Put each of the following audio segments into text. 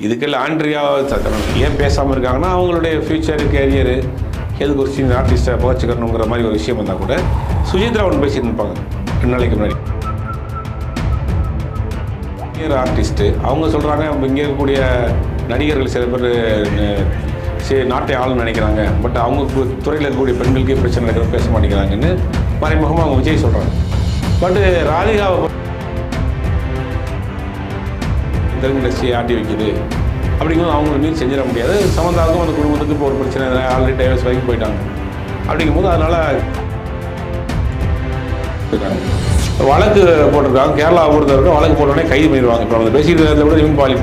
இதுக்கெல்லாம் ஆண்ட்ரியா ஏன் பேசாமல் இருக்காங்கன்னா அவங்களுடைய ஃப்யூச்சர் கேரியரு எதுக்கு ஒரு சீனியர் ஆர்டிஸ்ட்டை புகச்சிக்கணுங்கிற மாதிரி ஒரு விஷயம் வந்தால் கூட சுஜித்ரா ஒன்று பேசிட்டு இருப்பாங்க ரெண்டு நாளைக்கு முன்னாடி. சீனியர் ஆர்டிஸ்ட்டு அவங்க சொல்கிறாங்க இங்கே இருக்கக்கூடிய நடிகர்கள் சில பேர் சரி நாட்டை ஆளுன்னு நினைக்கிறாங்க. பட் அவங்க கு- துறையில் இருக்கக்கூடிய பெண்களுக்கே பிரச்சனை நடக்கிற பேச மாட்டேங்கிறாங்கன்னு மறைமுகமாக அவங்க விஜய் சொல்கிறாங்க பட்டு ராதிகாவை தெலுங்கு இண்டஸ்ட்ரியை ஆட்டி வைக்குது. அப்படிங்கும்போது அவங்க மீன் செஞ்சிட முடியாது. சமந்தாவுக்கும் அந்த குடும்பத்துக்கு இப்போ ஒரு பிரச்சனை ஆல்ரெடி டைவர்ஸ் வரைக்கும் போயிட்டாங்க. அப்படிங்கும்போது அதனால் வழக்கு போட்டிருக்காங்க. கேரளா பொறுத்தவரைக்கும் வழக்கு போட்டோடனே கைது பண்ணிடுவாங்க. இப்போ நம்ம பேசிட்டு இருக்கிறத விட இவன் பாலி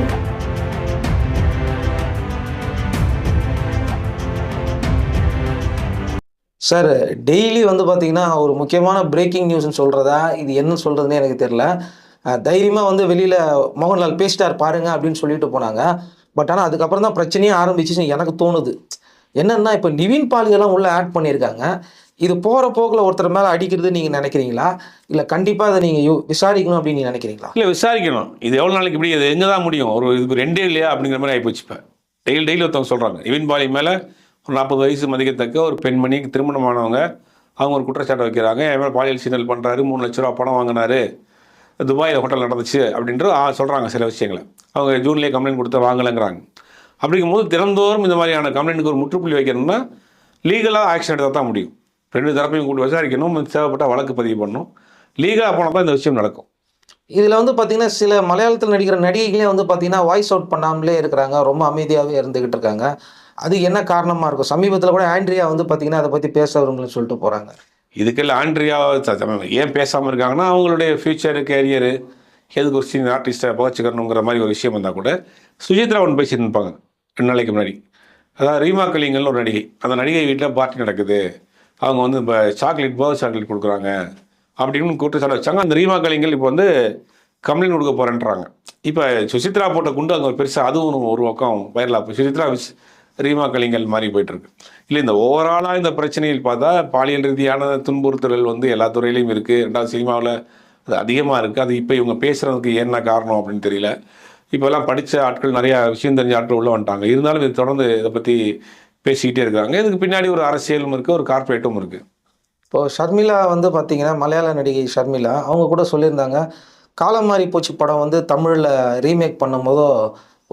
சார் டெய்லி வந்து பார்த்தீங்கன்னா ஒரு முக்கியமான பிரேக்கிங் நியூஸ்னு சொல்கிறதா இது என்ன சொல்கிறதுனே எனக்கு தெரில தைரியமாக வந்து வெளியில் மோகன்லால் பேசிட்டார் பாருங்க அப்படின்னு சொல்லிட்டு போனாங்க. பட் ஆனால் அதுக்கப்புறம் தான் பிரச்சனையே ஆரம்பிச்சிச்சு எனக்கு தோணுது. என்னென்னா இப்போ நிவின் பாலியெல்லாம் உள்ளே ஆட் பண்ணியிருக்காங்க. இது போகிற போக்கில் ஒருத்தர் மேலே அடிக்கிறது நீங்கள் நினைக்கிறீங்களா? இல்லை கண்டிப்பாக அதை நீங்கள் விசாரிக்கணும் அப்படின்னு நீங்கள் நினைக்கிறீங்களா? இல்லை விசாரிக்கணும். இது எவ்வளோ நாளைக்கு இப்படி இது எங்கே தான் முடியும்? ஒரு இதுக்கு ரெண்டே இல்லையா அப்படிங்கிற மாதிரி ஆகிப்போச்சு இப்போ. டெய்லி டெய்லி ஒருத்தவங்க சொல்கிறாங்க நிவின் பாலி மேலே ஒரு நாற்பது வயசு மதிக்கத்தக்க ஒரு பெண்மணி திருமணமானவங்க அவங்க ஒரு குற்றச்சாட்டை வைக்கிறாங்க. என் மேலே பாலியல் சீனல் பண்ணுறாரு மூணு லட்ச ரூபா பணம் வாங்கினாரு. துபாயில் ஹோட்டல் நடந்துச்சு அப்படின்ட்டு சொல்கிறாங்க சில விஷயங்களை. அவங்க ஜூன்லேயே கம்ப்ளைண்ட் கொடுத்து வாங்கலைங்கிறாங்க. அப்படிங்கும்போது தினந்தோறும் இந்த மாதிரியான கம்ப்ளைண்ட்டுக்கு ஒரு முற்றுப்புள்ளி வைக்கணும்னா லீகலாக ஆக்ஷன் எடுத்தால் தான் முடியும். ரெண்டு தரப்பையும் கூட்டி விசாரிக்கணும் தேவைப்பட்டால் வழக்கு பதிவு பண்ணணும். லீகலாக போனால் தான் இந்த விஷயம் நடக்கும். இதில் வந்து பார்த்தீங்கன்னா சில மலையாளத்தில் நடிக்கிற நடிகைகளே வந்து பார்த்திங்கன்னா வாய்ஸ் அவுட் பண்ணாமலே இருக்கிறாங்க. ரொம்ப அமைதியாகவே இருந்துக்கிட்டு இருக்காங்க. அது என்ன காரணமாக இருக்கும்? சமீபத்தில் கூட ஆண்ட்ரியா வந்து பார்த்திங்கன்னா அதை பற்றி பேச விரும்பலன்னு சொல்லிட்டு போகிறாங்க இதுக்கெல்லாம் ஆண்ட்ரியா ஏன் பேசாமல் இருக்காங்கன்னா அவங்களுடைய ஃப்யூச்சரு கேரியரு எதுக்கு ஒரு சீனியர் ஆர்டிஸ்ட்டை புகச்சிக்கணுங்கிற மாதிரி ஒரு விஷயம் வந்தால் கூட சுஜித்ரா ஒன்று பேசிட்டு இருப்பாங்க ரெண்டு நாளைக்கு முன்னாடி. அதாவது ரீமா கலிங்கல்னு ஒரு நடிகை. அந்த நடிகை வீட்டில் பார்ட்டி நடக்குது. அவங்க வந்து இப்போ சாக்லேட் பர்த் சாக்லேட் கொடுக்குறாங்க. அப்படின்னு குற்றச்சாட்டு வச்சாங்க. அந்த ரீமா கலிங்கல் இப்போ வந்து கம்ப்ளைண்ட் கொடுக்க போகிறேன்றாங்க இப்போ சுசித்ரா போட்ட குண்டு அங்கே பெருசாக அதுவும் ஒரு பக்கம் வைரலாக போய் சுசித்ரா ரீமா கலிங்கல் மாதிரி போயிட்டுருக்கு இல்லை இந்த ஓவராலாக இந்த பிரச்சனையில் பார்த்தா பாலியல் ரீதியான துன்புறுத்தல் வந்து எல்லா துறையிலையும் இருக்குது ரெண்டாவது சினிமாவில் அது அதிகமாக இருக்குது அது இப்போ இவங்க பேசுகிறதுக்கு என்ன காரணம் அப்படின்னு தெரியல. இப்போல்லாம் படித்த ஆட்கள் நிறையா விஷயம் தெரிஞ்ச ஆட்கள் உள்ளே வந்துட்டாங்க. இருந்தாலும் இது தொடர்ந்து இதை பற்றி பேசிக்கிட்டே இருக்காங்க. இதுக்கு பின்னாடி ஒரு அரசியலும் இருக்குது ஒரு கார்ப்பரேட்டும் இருக்குது இப்போது ஷர்மிளா வந்து பார்த்திங்கன்னா மலையாள நடிகை ஷர்மிளா அவங்க கூட சொல்லியிருந்தாங்க காலம் மாறி போச்சு படம் வந்து தமிழில் ரீமேக் பண்ணும்போதோ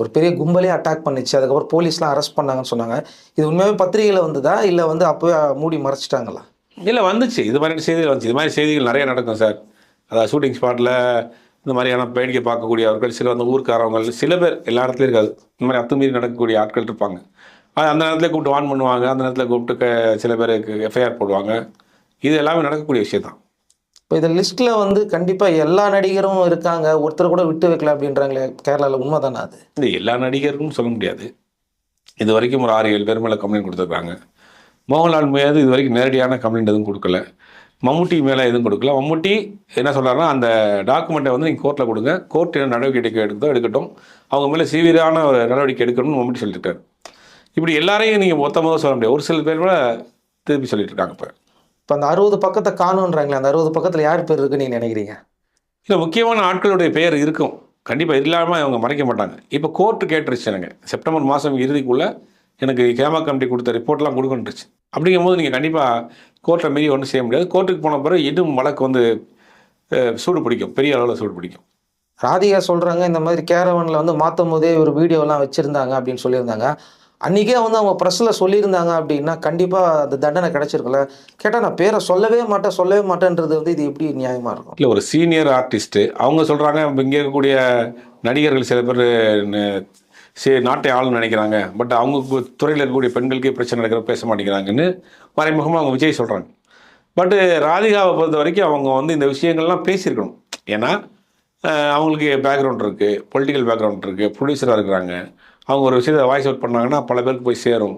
ஒரு பெரிய கும்பலே அட்டாக் பண்ணிச்சு. அதுக்கப்புறம் போலீஸ்லாம் அரெஸ்ட் பண்ணாங்கன்னு சொன்னாங்க. இது உண்மையாகவே பத்திரிகையில் வந்ததா? இல்லை வந்து அப்போவே மூடி மறைச்சிட்டாங்களா? இல்லை வந்துச்சு. இது மாதிரி செய்திகள் வந்துச்சு. இது மாதிரி செய்திகள் நிறைய நடக்கும் சார். அதாவது ஷூட்டிங் ஸ்பாட்டில் இந்த மாதிரியான வேடிக்கை பார்க்கக்கூடியவர்கள் சில வந்து ஊர்க்காரவங்க சில பேர் எல்லா இடத்துலையும் இருக்காது. இந்த மாதிரி அத்துமீறி நடக்கக்கூடிய ஆட்கள் இருப்பாங்க. அது அந்த நேரத்தில் கூப்பிட்டு வான் பண்ணுவாங்க. அந்த நேரத்தில் கூப்பிட்டு சில பேருக்கு எஃப்ஐஆர் போடுவாங்க. இது எல்லாமே நடக்கக்கூடிய விஷயம் தான் இப்போ இந்த லிஸ்ட்டில் வந்து கண்டிப்பாக எல்லா நடிகரும் இருக்காங்க. ஒருத்தர் கூட விட்டு வைக்கல அப்படின்றாங்களே கேரளாவில் உண்மை தானே அது? இந்த எல்லா நடிகருக்கும் சொல்ல முடியாது. இது வரைக்கும் ஒரு ஆறு ஏழு பேர் மேலே கம்ப்ளைண்ட் கொடுத்துருக்காங்க. மோகன்லால் மேலே இது வரைக்கும் நேரடியான கம்ப்ளைண்ட் எதுவும் கொடுக்கல. மம்முட்டி மேலே எதுவும் கொடுக்கல. மம்முட்டி என்ன சொல்கிறாருன்னா அந்த டாக்குமெண்ட்டை வந்து நீங்கள் கோர்ட்டில் கொடுங்க. கோர்ட் என்ன நடவடிக்கை எடுத்தோ எடுக்கட்டும். அவங்க மேலே சீவியரான ஒரு நடவடிக்கை எடுக்கணும்னு மம்முட்டி சொல்லிட்டாரு இப்படி எல்லாரையும் நீங்கள் மொத்தமாக சொல்ல முடியாது. ஒரு சில பேர் மேலே திருப்பி சொல்லிட்டு இருக்காங்க இப்போ. இப்போ அந்த அறுபது பக்கத்தை காணுன்றாங்களே அந்த அறுபது பக்கத்தில் யார் பேர் இருக்குன்னு நீங்கள் நினைக்கிறீங்க? இல்லை முக்கியமான ஆட்களுடைய பெயர் இருக்கும். கண்டிப்பாக இல்லாமல் அவங்க மறைக்க மாட்டாங்க. இப்போ கோர்ட்டு கேட்டுருச்சு எனக்கு. செப்டம்பர் மாதம் இறுதிக்குள்ளே எனக்கு கேமா கமிட்டி கொடுத்த ரிப்போர்ட்லாம் கொடுக்கணுருச்சு அப்படிங்கும்போது நீங்கள் கண்டிப்பாக கோர்ட்டை மீறி ஒன்றும் செய்ய முடியாது. கோர்ட்டுக்கு போன பிறகு இன்னும் வழக்கு வந்து சூடு பிடிக்கும். பெரிய அளவில் சூடு பிடிக்கும். ராதிகா சொல்கிறாங்க இந்த மாதிரி கேரவனில் வந்து மாற்றும் போதே ஒரு வீடியோலாம் வச்சுருந்தாங்க அப்படின்னு சொல்லியிருந்தாங்க. அன்றைக்கே வந்து அவங்க ப்ரெஸ்ஸில் சொல்லியிருந்தாங்க அப்படின்னா கண்டிப்பாக அந்த தண்டனை கிடச்சிருக்குல்ல கேட்டால் நான் பேரை சொல்லவே மாட்டேன் சொல்லவே மாட்டேன்றது வந்து இது எப்படி நியாயமாக இருக்கும்? இல்லை ஒரு சீனியர் ஆர்டிஸ்ட்டு அவங்க சொல்கிறாங்க இங்கே இருக்கக்கூடிய நடிகர்கள் சில பேர் சே சரி நாட்டை ஆளுன்னு நினைக்கிறாங்க. பட் அவங்க கு- துறையில் இருக்கக்கூடிய பெண்களுக்கே பிரச்சனை நடக்கிற பேச மாட்டேங்கிறாங்கன்னு மறைமுகமாக அவங்க விஜய் சொல்கிறாங்க பட்டு ராதிகாவை பொறுத்த வரைக்கும் அவங்க வந்து இந்த விஷயங்கள்லாம் பேசியிருக்கணும். ஏன்னா அவங்களுக்கு பேக்ரவுண்ட் இருக்குது பொலிட்டிக்கல் பேக்ரவுண்ட் இருக்குது ப்ரொடியூசராக இருக்கிறாங்க. அவங்க ஒரு விஷயத்தை வாய்ஸ் அவுட் பண்ணாங்கன்னா பல பேருக்கு போய் சேரும்.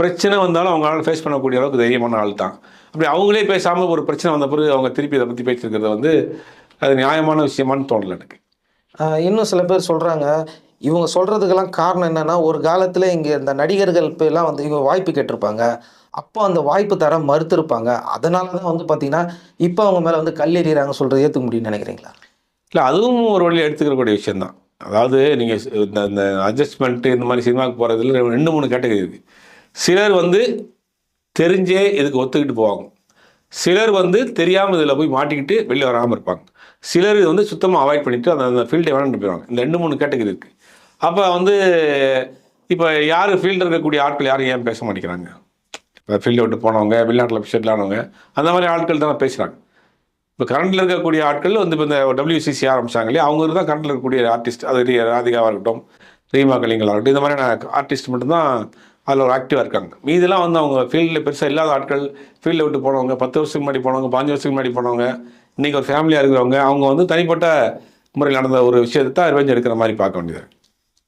பிரச்சனை வந்தாலும் அவங்களால ஃபேஸ் பண்ணக்கூடிய அளவுக்கு தைரியமான ஆள் தான். அப்படி அவங்களே பேசாமல் ஒரு பிரச்சனை வந்த பிறகு அவங்க திருப்பி இதை பற்றி பேசியிருக்கிறது வந்து அது நியாயமான விஷயமான்னு தோணல எனக்கு. இன்னும் சில பேர் சொல்கிறாங்க இவங்க சொல்கிறதுக்கெல்லாம் காரணம் என்னென்னா ஒரு காலத்தில் இங்கே இந்த நடிகர்கள் எல்லாம் வந்து இவங்க வாய்ப்பு கேட்டிருப்பாங்க. அப்போ அந்த வாய்ப்பு தர மறுத்திருப்பாங்க. அதனால தான் வந்து பார்த்தீங்கன்னா இப்போ அவங்க மேலே வந்து கல்லெறிகிறாங்க சொல்கிறது ஏற்றுக்க முடியும்னு நினைக்கிறீங்களா? இல்லை அதுவும் ஒரு வழியில் எடுத்துக்கிறக்கூடிய விஷயம்தான். அதாவது நீங்கள் இந்த இந்த அட்ஜஸ்ட்மெண்ட்டு இந்த மாதிரி சினிமாவுக்கு போகிறதுல ரெண்டு மூணு கேட்டகரி இருக்குது சிலர் வந்து தெரிஞ்சே இதுக்கு ஒத்துக்கிட்டு போவாங்க. சிலர் வந்து தெரியாமல் இதில் போய் மாட்டிக்கிட்டு வெளியே வராமல் இருப்பாங்க. சிலர் இது வந்து சுத்தமாக அவாய்ட் பண்ணிவிட்டு அந்த அந்த ஃபீல்டை வேணான்னு போயிடுவாங்க. இந்த ரெண்டு மூணு கேட்டகரி இருக்குது அப்போ வந்து இப்போ யார் ஃபீல்டில் இருக்கக்கூடிய ஆட்கள் யாரும் ஏன் பேச மாட்டேங்கிறாங்க? இப்போ ஃபீல்டை விட்டு போனவங்க வெளிநாட்டில் செட்டில் ஆனவங்க அந்த மாதிரி ஆட்கள் தான் பேசுகிறாங்க இப்போ கரண்டில் இருக்கக்கூடிய ஆட்கள் வந்து இப்போ இந்த டபிள்யூசிசி ஆரம்பிச்சாங்க இல்லையா? அவங்க தான் கரண்டில் இருக்கக்கூடிய ஆர்டிஸ்ட் அது ராதிகாவாக இருக்கட்டும் ரீமா கலிங்களாக இருக்கட்டும் இந்த மாதிரியான ஆர்டிஸ்ட் மட்டும்தான் அதில் ஒரு ஆக்டிவாக இருக்காங்க. மீதெல்லாம் வந்து அவங்க ஃபீல்டில் பெருசாக இல்லாத ஆட்கள் ஃபீல்டில் விட்டு போனவங்க பத்து வருஷத்துக்கு முன்னாடி போனவங்க பாஞ்சு வருஷத்துக்கு முன்னாடி போனவங்க இன்றைக்கி ஒரு ஃபேமிலியாக இருக்கிறவங்க அவங்க வந்து தனிப்பட்ட முறையில் நடந்த ஒரு விஷயத்தை தான் ரிவெஞ்ச் எடுக்கிற மாதிரி பார்க்க வேண்டியது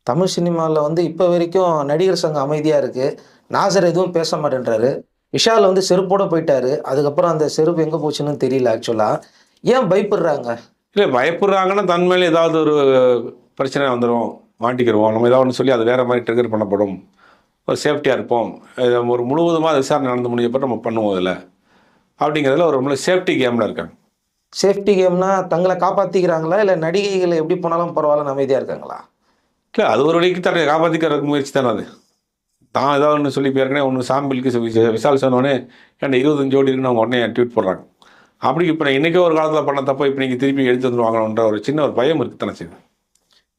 தமிழ் சினிமாவில் வந்து இப்போ வரைக்கும் நடிகர் சங்கம் அமைதியாக இருக்குது நாசர் எதுவும் பேச மாட்டேன்றாரு. விஷால் வந்து செருப்போட போயிட்டாரு. அதுக்கப்புறம் அந்த செருப்பு எங்கே போச்சுன்னு தெரியல ஆக்சுவலாக ஏன் பயப்படுறாங்க? இல்லை பயப்படுறாங்கன்னா தன் மேலே ஏதாவது ஒரு பிரச்சனை வந்துடும் மாட்டிக்கிடுவோம் நம்ம ஏதாவது ஒன்று சொல்லி அது வேறு மாதிரி ட்ரிகர் பண்ணப்படும். ஒரு சேஃப்டியாக இருப்போம். ஒரு முழுவதுமாக விசாரணை நடந்து முடிஞ்சப்போ நம்ம பண்ணுவோம் இதில். அப்படிங்கிறதுல ஒரு ரொம்ப சேஃப்டி கேமில் இருக்காங்க. சேஃப்டி கேம்னா தங்களை காப்பாற்றிக்கிறாங்களா இல்லை நடிகைகள் எப்படி போனாலும் பரவாயில்லன்னு அமைதியாக இருக்காங்களா? இல்லை அது ஒரு வழிக்கு தன்னை காப்பாற்றிக்கிறதுக்கு முயற்சி தானே அது. தான் ஏதாவது ஒன்று சொல்லி ஏற்கனவே ஒன்று சாம்பிளுக்கு விசால் சொன்னோடனே ஏன்டா இருபத்தஞ்சு ஜோடி இருக்குன்னு அவங்க உடனே ட்வீட் போடுறாங்க. அப்படி இப்போ நான் இன்றைக்கே ஒரு காலத்தில் பண்ண தப்போ இப்போ நீங்கள் திருப்பி எடுத்து வந்துருவாங்கன்ற ஒரு சின்ன ஒரு பயம் இருக்குது தானே செய்யுது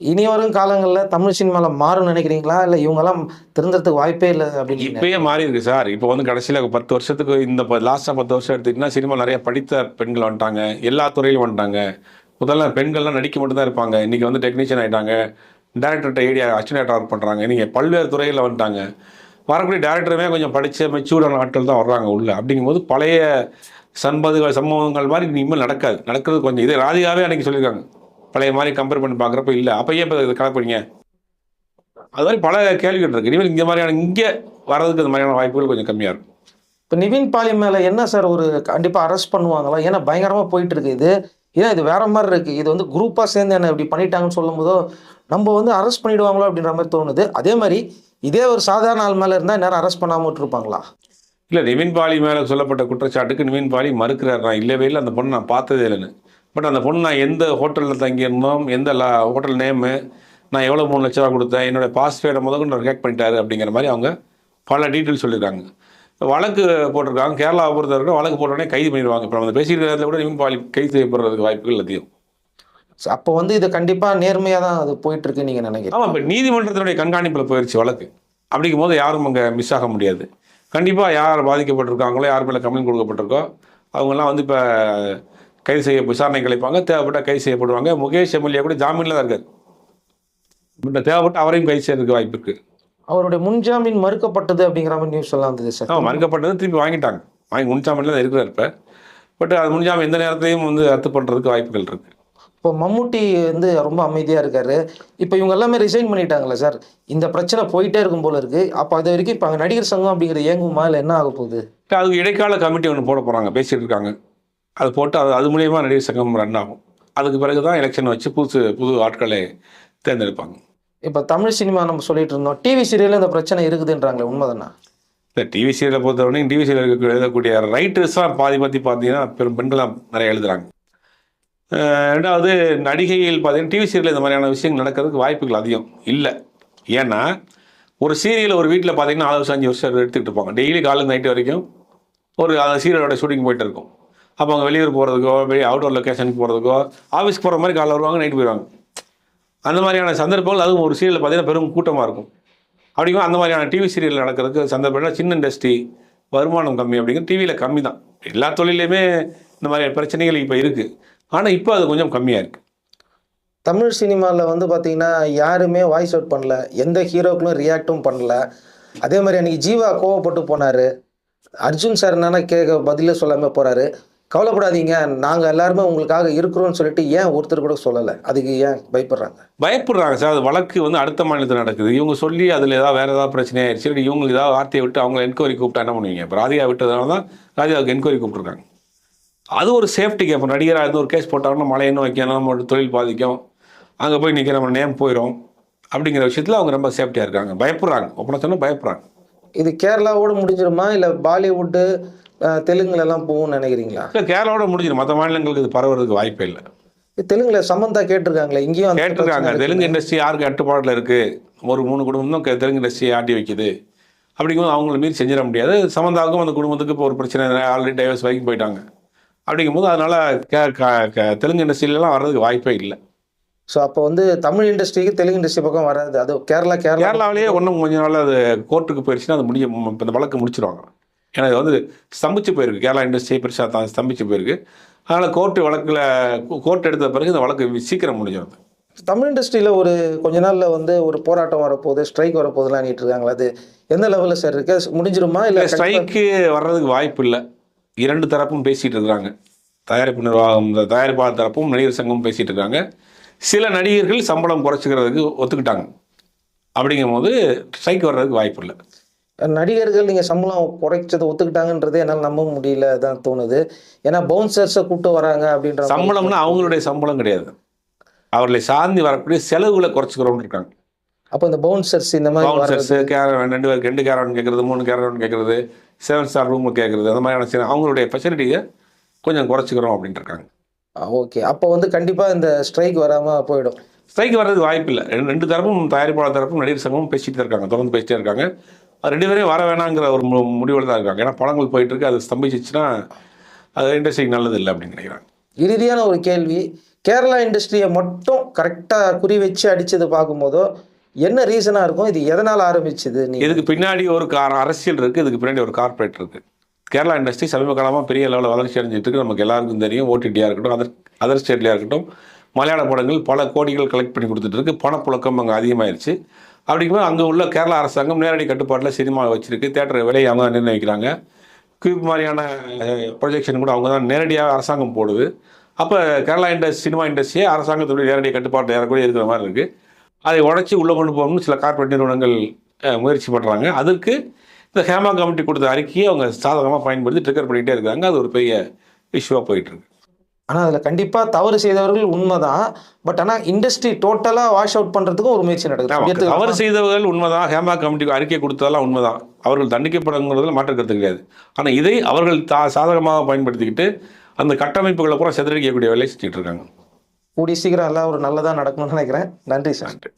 இனி வரும் காலங்களில் தமிழ் சினிமாவில் மாறும்னு நினைக்கிறீங்களா? இல்லை இவங்கெல்லாம் திருந்துறதுக்கு வாய்ப்பே இல்லை அப்படின்னு இப்பயே மாறி இருக்கு சார். இப்போ வந்து கடைசியில் பத்து வருஷத்துக்கு இந்த லாஸ்ட்டாக பத்து வருஷம் எடுத்துக்கிட்டிங்கன்னா சினிமா நிறைய படித்த பெண்கள் வந்துட்டாங்க. எல்லா துறையிலும் வந்துட்டாங்க. முதல்ல பெண்கள்லாம் நடிக்க மட்டும்தான் இருப்பாங்க. இன்றைக்கி வந்து டெக்னீஷியன் ஆகிட்டாங்க டேரக்டர்கிட்ட ஐடியா அசிஸ்டன்ட் ஒர்க் பண்ணுறாங்க நீங்கள் பல்வேறு துறையில் வந்துட்டாங்க. வரக்கூடிய டேரக்டருமே கொஞ்சம் படித்த மெச்சூர்டான ஆட்கள் தான் வர்றாங்க உள்ளே. அப்படிங்கும்போது பழைய சம்பதுகள் சம்பவங்கள் மாதிரி இனிமேல் நடக்காது. நடக்கிறது கொஞ்சம் இதே ராதிகாவே அன்றைக்கி சொல்லியிருக்காங்க. பழைய மாதிரி கம்பேர் பண்ணி பார்க்குறப்ப இல்லை. அப்போ ஏன் இப்போ கலப்பீங்க அது மாதிரி பல கேள்விகள் இருக்குது இனிமேல் இந்த மாதிரியான இங்கே வர்றதுக்கு இந்த மாதிரியான வாய்ப்புகள் கொஞ்சம் கம்மியாக இருக்கும். இப்போ நிவின் பாலி மேலே என்ன சார் ஒரு கண்டிப்பாக அரெஸ்ட் பண்ணுவாங்களா? ஏன்னா பயங்கரமாக போயிட்டு இருக்கு இது. ஏன்னா இது வேற மாதிரி இருக்கு? இது வந்து குரூப்பாக சேர்ந்து என்ன இப்படி பண்ணிட்டாங்கன்னு சொல்லும் போதோ நம்ம வந்து அரெஸ்ட் பண்ணிடுவாங்களோ அப்படின்ற மாதிரி தோணுது. அதே மாதிரி இதே ஒரு சாதாரண ஆள் மேலே இருந்தால் நேரம் அரெஸ்ட் பண்ணாமல் விட்டுருப்பாங்களா? இல்லை நிவின் பாலி மேலே சொல்லப்பட்ட குற்றச்சாட்டுக்கு நிவின் பாலி மறுக்கிறார். நான் இல்லவே இல்லை. அந்த பொண்ணு நான் பார்த்ததே இல்லைன்னு. பட் அந்த பொண்ணு நான் எந்த ஹோட்டலில் தங்கியிருந்தோம் எந்த லா ஹோட்டல் நேமு நான் எவ்வளோ மூணு லட்ச ரூபா கொடுத்தேன் என்னோட பாஸ்வேர்டை முதல் ஹேக் பண்ணிட்டாரு அப்படிங்கிற மாதிரி அவங்க பல டீட்டெயில் சொல்லியிருக்காங்க. வழக்கு போட்டிருக்காங்க. கேரளாவை பொறுத்தவரைக்கும் வழக்கு போட்டோடனே கைது பண்ணிடுவாங்க. இப்போ நம்ம பேசிக்கிற நேரத்தில் கூட நிவின் பாலி கைது செய்யப்படுறதுக்கு வாய்ப்புகள் அதிகம். அப்போ வந்து இது கண்டிப்பாக நேர்மையாக தான் அது போயிட்டு இருக்குன்னு நீங்கள் நினைக்கிறீங்க. ஆமாம் இப்போ நீதிமன்றத்தினுடைய கண்காணிப்பில் போயிடுச்சு வழக்கு. அப்படிங்கும் போது யாரும் அங்கே மிஸ் ஆக முடியாது. கண்டிப்பாக யார் பாதிக்கப்பட்டிருக்காங்களோ யார் மேலே கம்ப்ளைண்ட் கொடுக்கப்பட்டிருக்கோ அவங்கெல்லாம் வந்து இப்போ கைது செய்ய விசாரணை கழிப்பாங்க தேவைப்பட்ட கைது செய்யப்படுவாங்க. முகேஷ் எம்எல்ஏ கூட ஜாமீனில் தான் இருக்காரு. தேவைப்பட்ட அவரையும் கைது செய்யறதுக்கு வாய்ப்பு இருக்குது அவருடைய முன்ஜாமீன் மறுக்கப்பட்டது அப்படிங்கிற மாதிரி நியூஸ் எல்லாம் வந்தது சார். மறுக்கப்பட்டது திருப்பி வாங்கிட்டாங்க. வாங்கி முன்ஜாமீனில் தான் இருக்கிறார் இப்போ. பட் அது முன்ஜாமீன் எந்த நேரத்தையும் வந்து ரத்து பண்ணுறதுக்கு வாய்ப்புகள் இருக்குது இப்போ மம்முட்டி வந்து ரொம்ப அமைதியாக இருக்காரு. இப்போ இவங்க எல்லாமே ரிசைன் பண்ணிட்டாங்களே சார் இந்த பிரச்சனை போயிட்டே இருக்கும் போல இருக்கு. அப்போ அது வரைக்கும் இப்போ அங்கே நடிகர் சங்கம் அப்படிங்கிற இயங்குமா இல்லை என்ன ஆக போகுது? அதுக்கு இடைக்கால கமிட்டி ஒன்று போட போகிறாங்க பேசிட்டு இருக்காங்க. அது போட்டு அது அது மூலியமாக நடிகர் சங்கம் ரன் ஆகும். அதுக்கு பிறகு தான் எலெக்ஷன் வச்சு புதுசு புது ஆட்களை தேர்ந்தெடுப்பாங்க. இப்போ தமிழ் சினிமா நம்ம சொல்லிட்டு இருந்தோம். டிவி சீரியலில் இந்த பிரச்சனை இருக்குதுன்றாங்களே உண்மைதானா? இந்த டிவி சீரியலை பொறுத்தவரைக்கும் டிவி சீரியல் எழுதக்கூடிய ரைட்டர்ஸ்லாம் பாதி பற்றி பார்த்தீங்கன்னா பெரும் பெண்களாக நிறைய எழுதுறாங்க. ரெண்டாவது நடிகையில் பார்த்தீங்கன்னா டிவி சீரியல் இந்த மாதிரியான விஷயங்கள் நடக்கிறதுக்கு வாய்ப்புகள் அதிகம். இல்லை. ஏன்னா ஒரு சீரியல் ஒரு வீட்டில் பார்த்தீங்கன்னா நாலு வருஷம் அஞ்சு வருஷம் எடுத்துக்கிட்டு இருப்பாங்க. டெய்லி காலையில் நைட்டு வரைக்கும் ஒரு அந்த சீரியலோட ஷூட்டிங் போயிட்டு இருக்கும். அப்போ அவங்க வெளியூர் போகிறதுக்கோ வெளியே அவுட்டோர் லொக்கேஷனுக்கு போகிறதுக்கோ ஆஃபீஸ்க்கு போகிற மாதிரி காலைல வருவாங்க நைட்டு போயிடுவாங்க. அந்த மாதிரியான சந்தர்ப்பங்கள் அதுவும் ஒரு சீரியலில் பார்த்தீங்கன்னா பெரும் கூட்டமாக இருக்கும். அப்படிங்கும் அந்த மாதிரியான டிவி சீரியல் நடக்கிறதுக்கு சந்தர்ப்பம் சின்ன இண்டஸ்ட்ரி வருமானம் கம்மி அப்படிங்கிறது டிவியில் கம்மி தான் எல்லா தொழிலையுமே இந்த மாதிரி பிரச்சனைகள் இப்போ இருக்குது ஆனால் இப்போ அது கொஞ்சம் கம்மியாக இருக்குது தமிழ் சினிமாவில் வந்து பார்த்தீங்கன்னா யாருமே வாய்ஸ் அவுட் பண்ணல. எந்த ஹீரோக்களும் ரியாக்டும் பண்ணல. அதே மாதிரி அன்னைக்கு ஜீவா கோவப்பட்டு போனார். அர்ஜுன் சார் என்னன்னா கேட்க பதிலே சொல்லாமல் போகிறாரு கவலைப்படாதீங்க. நாங்கள் எல்லாருமே உங்களுக்காக இருக்கிறோம்னு சொல்லிட்டு ஏன் ஒருத்தர் கூட சொல்லலை? அதுக்கு ஏன் பயப்படுறாங்க? பயப்படுறாங்க சார். அது வழக்கு வந்து அடுத்த மாநிலத்தில் நடக்குது. இவங்க சொல்லி அதில் ஏதாவது வேறு ஏதாவது பிரச்சனை ஆயிடுச்சு இவங்களுக்கு ஏதாவது வார்த்தையை விட்டு அவங்க என்கொயரி கூப்பிட்டா என்ன பண்ணுவீங்க? இப்போ ராதிகா விட்டதுனால தான் ராதிகாவுக்கு என்கொயரி கூப்பிட்ருக்காங்க அது ஒரு சேஃப்டிக்கு இப்போ நடிகராக இருந்து ஒரு கேஸ் போட்டாங்கன்னா மழை என்ன வைக்கணும் நம்ம தொழில் பாதிக்கும்? அங்கே போய் நிற்கிற நம்ம நேம் போயிடும் அப்படிங்கிற விஷயத்தில் அவங்க ரொம்ப சேஃப்டியாக இருக்காங்க. பயப்படுறாங்க. ஒப்பனை சொன்னால் பயப்படுறாங்க. இது கேரளாவோட முடிஞ்சிருமா? இல்லை பாலிவுட்டு அஹ், தெலுங்குல எல்லாம் போகும்னு நினைக்கிறீங்களா? இல்லை கேரளாவோட முடிஞ்சிடும் மற்ற மாநிலங்களுக்கு இது பரவுறதுக்கு வாய்ப்பே இல்லை. தெலுங்குல சமந்தா கேட்டிருக்காங்களே இங்கேயும் கேட்டிருக்காங்க. தெலுங்கு? இண்டஸ்ட்ரி யாருக்கு கட்டுப்பாட்டில் இருக்குது ஒரு மூணு குடும்பம் தான் தெலுங்கு இண்டஸ்ட்ரியை ஆட்டி வைக்குது. அப்படிங்கும்போது அவங்கள மீறி செஞ்சிட முடியாது. சமந்தாவுக்கும் அந்த குடும்பத்துக்கு இப்போ ஒரு பிரச்சனை. ஆல்ரெடி டைவர்ஸ் வரைக்கும் போயிட்டாங்க. அப்படிங்கும்போது அதனால் கே தெலுங்கு இண்டஸ்ட்ரியிலலாம் வர்றதுக்கு வாய்ப்பே இல்லை. ஸோ அப்போ வந்து தமிழ் இண்டஸ்ட்ரிக்கு தெலுங்கு இண்டஸ்ட்ரி பக்கம் வராது. அது கேரளா கேரளா கேரளாவிலேயே ஒன்றும் கொஞ்ச நாள் அது கோர்ட்டுக்கு போயிடுச்சுன்னா அது முடிய இந்த வழக்கு முடிச்சிருவாங்க. ஏன்னா இது வந்து ஸ்தம்பிச்சு போயிருக்கு. கேரளா இண்டஸ்ட்ரி பெருசாக தான் ஸ்தம்பிச்சு போயிருக்கு. அதனால் கோர்ட்டு வழக்கில் கோர்ட் எடுத்த பிறகு இந்த வழக்கு சீக்கிரம் முடிஞ்சிடும். தமிழ் இண்டஸ்ட்ரியில் ஒரு கொஞ்ச நாள்ல வந்து ஒரு போராட்டம் வரப்போகுது ஸ்ட்ரைக் வரப்போகுதுலாம் இருக்காங்களா? அது எந்த லெவலில் சார் இருக்கு? முடிஞ்சிருமா? இல்லை ஸ்ட்ரைக்கு வர்றதுக்கு வாய்ப்பு இல்லை. இரண்டு தரப்பும் பேசிட்டு இருக்கிறாங்க. தயாரிப்பு நிர்வாகம் தயாரிப்பாளர் தரப்பும் நடிகர் சங்கமும் பேசிட்டு இருக்காங்க. சில நடிகர்கள் சம்பளம் குறைச்சிக்கிறதுக்கு ஒத்துக்கிட்டாங்க. அப்படிங்கும்போது ஸ்ட்ரைக் வர்றதுக்கு வாய்ப்பு இல்லை. நடிகர்கள் நீங்கள் சம்பளம் குறைச்சதை ஒத்துக்கிட்டாங்கன்றதே என்னால் நம்ப முடியல தான் தோணுது. ஏன்னா பவுன்சர்ஸை கூப்பிட்டு வராங்க அப்படின்ற சம்பளம்னா அவங்களுடைய சம்பளம் கிடையாது. அவர்களை சார்ந்து வரக்கூடிய செலவுகளை குறைச்சிக்கிறோம்னு இருக்காங்க. அப்போ இந்த பவுன்சர்ஸ் இந்த மாதிரி பவுன்சர்ஸ் கேரவன் ரெண்டு பேருக்கு ரெண்டு கேரவன் கேட்குறது மூணு கேரவன் கேட்குறது செவன் ஸ்டார் ரூம் கேட்குறது அந்த மாதிரியான சில அவங்களுடைய ஃபெசிலிட்டியை கொஞ்சம் குறைச்சிக்கிறோம் அப்படின்ட்டு இருக்காங்க ஓகே அப்போ வந்து கண்டிப்பாக இந்த ஸ்ட்ரைக் வராமல் போயிடும். ஸ்ட்ரைக் வர்றதுக்கு வாய்ப்பு இல்லை. ரெண்டு தரப்பும் தயாரிப்பாளர் தரப்பும் நடிகர் சங்கமும் பேசிட்டு தான் இருக்காங்க. தொடர்ந்து பேசிட்டே இருக்காங்க. அது ரெண்டு பேரையும் வர வேணாங்கிற ஒரு முடிவுல தான் இருக்காங்க. ஏன்னா படங்கள் போயிட்டு இருக்கு அது ஸ்தம்பிச்சிச்சுன்னா அது இண்டஸ்ட்ரிக்கு நல்லது இல்லை அப்படின்னு நினைக்கிறாங்க. இறுதியான ஒரு கேள்வி. கேரளா இண்டஸ்ட்ரியை மட்டும் கரெக்டாக குறி வச்சு அடிச்சது பார்க்கும்போதோ என்ன ரீசனாக இருக்கும்? இது எதனால் ஆரம்பிச்சது இதுக்கு பின்னாடி ஒரு கார அரசியல் இருக்குது இதுக்கு பின்னாடி ஒரு கார்பரேட் இருக்குது கேரளா இண்டஸ்ட்ரி சமீப காலமாக பெரிய லெவலில் வளர்ச்சி அடைஞ்சிட்டு இருக்கு. நமக்கு எல்லாருக்கும் தெரியும். ஓடிடியாக இருக்கட்டும் அதர் அதர் ஸ்டேட்லையாக இருக்கட்டும். மலையாள படங்கள் பல கோடிகள் கலெக்ட் பண்ணி கொடுத்துட்டு இருக்கு. பணப்புழக்கம் அங்கே அதிகமாயிருச்சு. அப்படிங்கும்போது அங்கே உள்ள கேரளா அரசாங்கம் நேரடி கட்டுப்பாட்டில் சினிமா வச்சிருக்கு. தேட்டர் விலையை அவங்க தான் நிர்ணயிக்கிறாங்க. கியூப் மாதிரியான ப்ரொஜெக்ஷன் கூட அவங்க தான் நேரடியாக அரசாங்கம் போடுது. அப்போ கேரளா இண்டஸ்ட்ரி சினிமா இண்டஸ்ட்ரியே அரசாங்கத்துடைய நேரடி கட்டுப்பாட்டில் ஏறக்கூடிய இருக்கிற மாதிரி இருக்குது அதை உடச்சி உள்ளே கொண்டு போகணும்னு சில கார்ப்பரேட் நிறுவனங்கள் முயற்சி பண்ணுறாங்க அதற்கு இந்த ஹேமா கமிட்டி கொடுத்த அறிக்கையை அவங்க சாதகமாக பயன்படுத்தி ட்ரிகர் பண்ணிகிட்டே இருக்காங்க. அது ஒரு பெரிய இஷ்யூவாக போயிட்டு இருக்கு ஆனால் அதில் கண்டிப்பாக தவறு செய்தவர்கள் உண்மைதான். பட் ஆனால் இண்டஸ்ட்ரி டோட்டலாக வாஷ் அவுட் பண்ணுறதுக்கும் ஒரு முயற்சி நடக்குது? தவறு செய்தவர்கள் உண்மைதான். ஹேமா கமிட்டிக்கு அறிக்கை கொடுத்ததெல்லாம் உண்மைதான். அவர்கள் தண்டிக்கப்படுங்கிறதுல மாற்று கருத்து கிடையாது. ஆனால் இதை அவர்கள் தா சாதகமாக பயன்படுத்திக்கிட்டு அந்த கட்டமைப்புகளை பூரா சிதறடிக்கக்கூடிய வேலையை செஞ்சுட்டு இருக்காங்க. கூடிய சீக்கிரம் எல்லாம் ஒரு நல்லதாக நடக்கணும்னு நினைக்கிறேன். நன்றி சார். நன்றி.